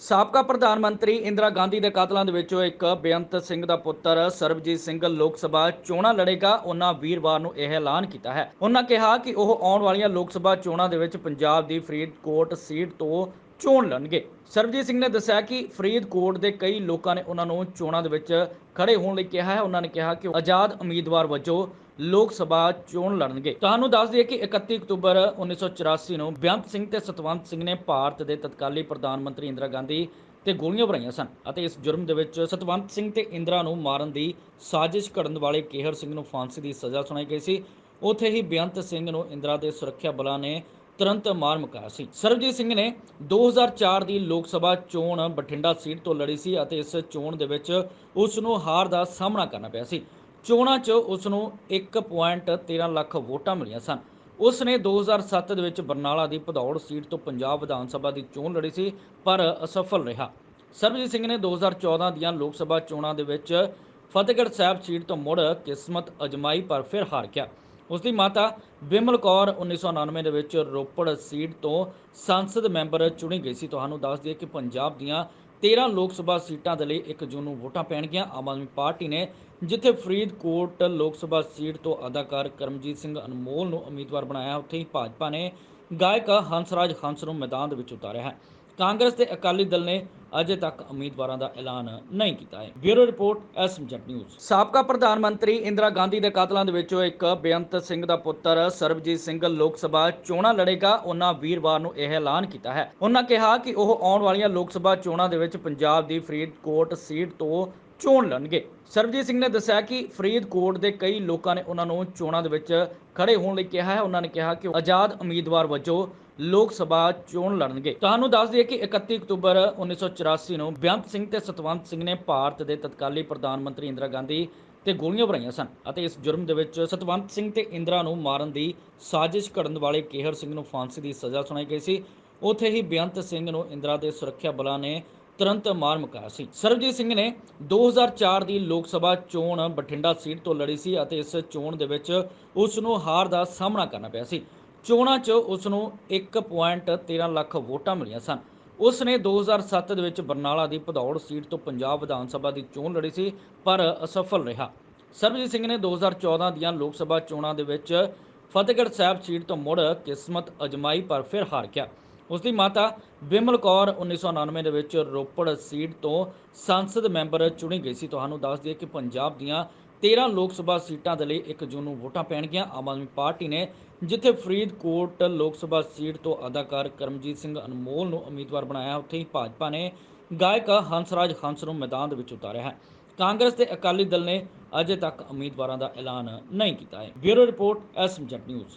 ਸਾਬਕਾ ਪ੍ਰਧਾਨ ਮੰਤਰੀ ਇੰਦਰਾ ਗਾਂਧੀ ਦੇ ਕਾਤਲਾਂ ਦੇ ਵਿੱਚੋਂ ਇੱਕ ਬੇਅੰਤ ਸਿੰਘ ਦਾ ਪੁੱਤਰ ਸਰਬਜੀਤ ਸਿੰਘ ਲੋਕ ਸਭਾ ਚੋਣਾਂ ਲੜੇਗਾ, ਉਹਨਾਂ ਵੀਰਵਾਰ ਨੂੰ ਇਹ ਐਲਾਨ ਕੀਤਾ ਹੈ। ਉਹਨਾਂ ਕਿਹਾ ਕਿ ਉਹ ਆਉਣ ਵਾਲੀਆਂ ਲੋਕ ਸਭਾ ਚੋਣਾਂ ਦੇ ਵਿੱਚ ਪੰਜਾਬ ਦੀ ਫਰੀਦਕੋਟ ਸੀਟ ਤੋਂ ਚੋਣ ਲੜਨਗੇ। ਸਰਬਜੀਤ ਸਿੰਘ ਨੇ ਦੱਸਿਆ ਕਿ ਫਰੀਦਕੋਟ ਦੇ ਕਈ ਲੋਕਾਂ ਨੇ ਉਹਨਾਂ ਨੂੰ ਚੋਣਾਂ ਦੇ ਵਿੱਚ ਖੜੇ ਹੋਣ ਲਈ ਕਿਹਾ ਹੈ। ਉਹਨਾਂ ਨੇ ਕਿਹਾ ਕਿ ਆਜ਼ਾਦ ਉਮੀਦਵਾਰ ਵਜੋਂ ਲੋਕ ਸਭਾ ਚੋਣ ਲੜਨਗੇ। ਤੁਹਾਨੂੰ ਦੱਸ ਦਈਏ ਕਿ 31 ਅਕਤੂਬਰ 1984 ਨੂੰ ਬੇਅੰਤ ਸਿੰਘ ਤੇ ਸਤਵੰਤ ਸਿੰਘ ਨੇ ਭਾਰਤ ਦੇ ਤਤਕਾਲੀ ਪ੍ਰਧਾਨ ਮੰਤਰੀ ਇੰਦਰਾ ਗਾਂਧੀ ਤੇ ਗੋਲੀਆਂ ਭਰਾਈਆਂ ਸਨ ਅਤੇ ਇਸ ਜੁਰਮ ਦੇ ਵਿੱਚ ਸਤਵੰਤ ਸਿੰਘ ਤੇ ਇੰਦਰਾ ਨੂੰ ਮਾਰਨ ਦੀ ਸਾਜ਼ਿਸ਼ ਘੜਨ ਵਾਲੇ ਕੇਹਰ ਸਿੰਘ ਨੂੰ ਫਾਂਸੀ ਦੀ ਸਜ਼ਾ ਸੁਣਾਈ ਗਈ ਸੀ। ਉੱਥੇ ਹੀ ਬੇਅੰਤ ਸਿੰਘ ਨੂੰ ਇੰਦਰਾ ਦੇ ਸੁਰੱਖਿਆ ਬਲਾਂ ਨੇ ਤੁਰੰਤ ਮਾਰ ਮੁਕਾਇਆ ਸੀ। ਸਰਬਜੀਤ ਸਿੰਘ ਨੇ 2004 ਦੀ ਲੋਕ ਸਭਾ ਚੋਣ ਬਠਿੰਡਾ ਸੀਟ ਤੋਂ ਲੜੀ ਸੀ ਅਤੇ ਇਸ ਚੋਣ ਦੇ ਵਿੱਚ ਉਸ ਨੂੰ ਹਾਰ ਦਾ ਸਾਹਮਣਾ ਕਰਨਾ ਪਿਆ ਸੀ। ਚੋਣਾਂ 'ਚ ਉਸ ਨੂੰ 1.13 ਲੱਖ ਵੋਟਾਂ ਮਿਲੀਆਂ ਸਨ। ਉਸ ਨੇ 2007 ਦੇ ਵਿੱਚ ਬਰਨਾਲਾ ਦੀ ਭਦੌੜ ਸੀਟ ਤੋਂ ਪੰਜਾਬ ਵਿਧਾਨ ਸਭਾ ਦੀ ਚੋਣ ਲੜੀ ਸੀ, ਪਰ ਅਸਫਲ ਰਿਹਾ। ਸਰਬਜੀਤ ਸਿੰਘ ਨੇ 2014 ਦੀਆਂ ਲੋਕ ਸਭਾ ਚੋਣਾਂ ਦੇ ਵਿੱਚ ਫਤਿਹਗੜ੍ਹ ਸਾਹਿਬ ਸੀਟ ਤੋਂ ਮੁੜ ਕਿਸਮਤ ਅਜਮਾਈ ਪਰ ਫਿਰ ਹਾਰ ਗਿਆ ਉਸ ਦੀ ਮਾਤਾ ਬਿਮਲ ਕੌਰ 1999 ਦੇ ਵਿੱਚ ਰੋਪੜ ਸੀਟ ਤੋਂ ਸੰਸਦ ਮੈਂਬਰ ਚੁਣੀ ਗਈ ਸੀ। ਤੁਹਾਨੂੰ ਦੱਸ ਦਈਏ ਕਿ ਪੰਜਾਬ ਦੀਆਂ 13 ਲੋਕ ਸਭਾ ਸੀਟਾਂ ਦੇ ਲਈ 1 ਜੂਨ ਨੂੰ ਵੋਟਾਂ ਪੈਣਗੀਆਂ। ਆਮ ਆਦਮੀ ਪਾਰਟੀ ਨੇ ਜਿੱਥੇ ਫਰੀਦਕੋਟ ਲੋਕ ਸਭਾ ਸੀਟ ਤੋਂ ਅਦਾਕਾਰ ਕਰਮਜੀਤ ਸਿੰਘ ਅਨਮੋਲ ਨੂੰ ਉਮੀਦਵਾਰ ਬਣਾਇਆ, ਉੱਥੇ ਹੀ ਭਾਜਪਾ ਨੇ ਗਾਇਕ ਹੰਸਰਾਜ ਹੰਸ ਨੂੰ ਮੈਦਾਨ ਦੇ ਵਿੱਚ ਉਤਾਰਿਆ ਹੈ। ਕਾਂਗਰਸ ਤੇ ਅਕਾਲੀ ਦਲ ਨੇ ਅਜੇ ਤੱਕ ਉਮੀਦਵਾਰਾਂ ਦਾ ਐਲਾਨ ਨਹੀਂ ਕੀਤਾ ਹੈ। Bureau report SMZ news. ਸਾਬਕਾ ਪ੍ਰਧਾਨ ਮੰਤਰੀ ਇੰਦਰਾ ਗਾਂਧੀ ਦੇ ਕਾਤਲਾਂ ਦੇ ਵਿੱਚੋਂ ਇੱਕ ਬੇਅੰਤ ਸਿੰਘ ਦਾ ਪੁੱਤਰ ਸਰਬਜੀਤ ਸਿੰਘ ਲੋਕ ਸਭਾ ਚੋਣਾਂ ਲੜੇਗਾ। ਉਹਨਾਂ ਵੀਰਵਾਰ ਨੂੰ ਇਹ ਐਲਾਨ ਕੀਤਾ ਹੈ। ਉਹਨਾਂ ਕਿਹਾ ਕਿ ਉਹ ਆਉਣ ਵਾਲੀਆਂ ਲੋਕ ਸਭਾ ਚੋਣਾਂ ਦੇ ਵਿੱਚ ਪੰਜਾਬ ਦੀ ਫਰੀਦਕੋਟ ਸੀਟ ਤੋਂ ਚੋਣ ਲੜਨਗੇ। ਸਰਬਜੀਤ ਸਿੰਘ ਨੇ ਦੱਸਿਆ ਕਿ ਫਰੀਦਕੋਟ ਦੇ ਕਈ ਲੋਕਾਂ ਨੇ ਉਹਨਾਂ ਨੂੰ ਚੋਣਾਂ ਦੇ ਵਿੱਚ ਖੜੇ ਹੋਣ ਲਈ ਕਿਹਾ ਹੈ। ਉਹਨਾਂ ਨੇ ਕਿਹਾ ਕਿ ਆਜ਼ਾਦ ਉਮੀਦਵਾਰ ਵਜੋਂ ਲੋਕ ਸਭਾ ਚੋਣ ਲੜਨਗੇ। ਤੁਹਾਨੂੰ ਦੱਸ ਦਈਏ ਕਿ 31 ਅਕਤੂਬਰ 1984 ਨੂੰ ਬੇਅੰਤ ਸਿੰਘ ਤੇ ਸਤਵੰਤ ਸਿੰਘ ਨੇ ਭਾਰਤ ਦੇ ਤਤਕਾਲੀ ਪ੍ਰਧਾਨ ਮੰਤਰੀ ਇੰਦਰਾ ਗਾਂਧੀ ਤੇ ਗੋਲੀਆਂ ਭਰਾਈਆਂ ਸਨ ਅਤੇ ਇਸ ਜੁਰਮ ਦੇ ਵਿੱਚ ਸਤਵੰਤ ਸਿੰਘ ਤੇ ਇੰਦਰਾ ਨੂੰ ਮਾਰਨ ਦੀ ਸਾਜ਼ਿਸ਼ ਘੜਨ ਵਾਲੇ ਕੇਹਰ ਸਿੰਘ ਨੂੰ ਫਾਂਸੀ ਦੀ ਸਜ਼ਾ ਸੁਣਾਈ ਗਈ ਸੀ। ਉੱਥੇ ਹੀ ਬੇਅੰਤ ਸਿੰਘ ਨੂੰ ਇੰਦਰਾ ਦੇ ਸੁਰੱਖਿਆ ਬਲਾਂ ਨੇ ਤੁਰੰਤ ਮਾਰ ਮੁਕਾਇਆ ਸੀ। ਸਰਬਜੀਤ ਸਿੰਘ ਨੇ 2004 ਦੀ ਲੋਕ ਸਭਾ ਚੋਣ ਬਠਿੰਡਾ ਸੀਟ ਤੋਂ ਲੜੀ ਸੀ ਅਤੇ ਇਸ ਚੋਣ ਦੇ ਵਿੱਚ ਉਸ ਨੂੰ ਹਾਰ ਦਾ ਸਾਹਮਣਾ ਕਰਨਾ ਪਿਆ ਸੀ। ਚੋਣਾਂ 'ਚ ਉਸ ਨੂੰ 1.13 ਲੱਖ ਵੋਟਾਂ ਮਿਲੀਆਂ ਸਨ। ਉਸ ਨੇ 2007 ਦੇ ਵਿੱਚ ਬਰਨਾਲਾ ਦੀ ਭਦੌੜ ਸੀਟ ਤੋਂ ਪੰਜਾਬ ਵਿਧਾਨ ਸਭਾ ਦੀ ਚੋਣ ਲੜੀ ਸੀ, ਪਰ ਅਸਫਲ ਰਿਹਾ। ਸਰਬਜੀਤ ਸਿੰਘ ਨੇ 2014 ਦੀਆਂ ਲੋਕ ਸਭਾ ਚੋਣਾਂ ਦੇ ਵਿੱਚ ਫਤਿਹਗੜ੍ਹ ਸਾਹਿਬ ਸੀਟ ਤੋਂ ਮੁੜ ਕਿਸਮਤ ਅਜਮਾਈ ਪਰ ਫਿਰ ਹਾਰ ਗਿਆ ਉਸ ਦੀ ਮਾਤਾ ਬਿਮਲ ਕੌਰ 1999 ਦੇ ਵਿੱਚ ਰੋਪੜ ਸੀਟ ਤੋਂ ਸੰਸਦ ਮੈਂਬਰ ਚੁਣੀ ਗਈ ਸੀ। ਤੁਹਾਨੂੰ ਦੱਸ ਦਈਏ ਕਿ ਪੰਜਾਬ ਦੀਆਂ 13 ਲੋਕ ਸਭਾ ਸੀਟਾਂ ਦੇ ਲਈ 1 ਜੂਨ ਨੂੰ ਵੋਟਾਂ ਪੈਣਗੀਆਂ। ਆਮ ਆਦਮੀ ਪਾਰਟੀ ਨੇ ਜਿੱਥੇ ਫਰੀਦਕੋਟ ਲੋਕ ਸਭਾ ਸੀਟ ਤੋਂ ਅਦਾਕਾਰ ਕਰਮਜੀਤ ਸਿੰਘ ਅਨਮੋਲ ਨੂੰ ਉਮੀਦਵਾਰ ਬਣਾਇਆ, ਉੱਥੇ ਹੀ ਭਾਜਪਾ ਨੇ ਗਾਇਕ ਹੰਸਰਾਜ ਹੰਸ ਨੂੰ ਮੈਦਾਨ ਦੇ ਵਿੱਚ ਉਤਾਰਿਆ ਹੈ। ਕਾਂਗਰਸ ਤੇ ਅਕਾਲੀ ਦਲ ਨੇ ਅਜੇ ਤੱਕ ਉਮੀਦਵਾਰਾਂ ਦਾ ਐਲਾਨ ਨਹੀਂ ਕੀਤਾ ਹੈ। Bureau report SMZ news.